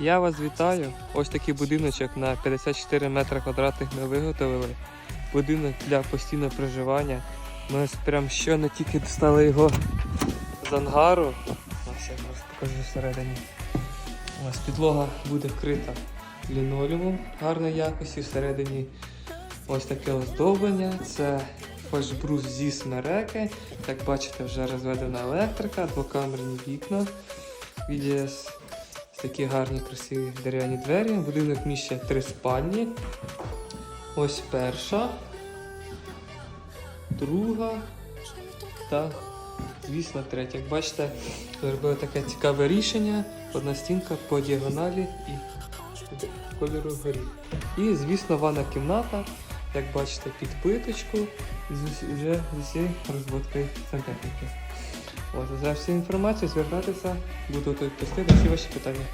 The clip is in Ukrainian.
Я вас вітаю. Ось такий будиночок на 54 метри квадратних ми виготовили. Будинок для постійного проживання. Ми ось прям щойно тільки достали його з ангару. Ось я зараз покажу всередині. Ось підлога буде вкрита лінолеумом гарної якості. Всередині ось таке оздоблення. Це фальшбрус зі смереки. Як бачите, вже розведена електрика, двокамерні вікна. VDS. Такі гарні, красиві дерев'яні двері. Будинок міщає три спальні. Ось перша, друга та, звісно, третя. Як бачите, зробили таке цікаве рішення. Одна стінка по діагоналі і кольору горіх. І, звісно, ванна кімната, як бачите, під плиточку вже з розводкою сантехніки. От, за всю інформацію звертатися, буду тут пустити всі ваші питання.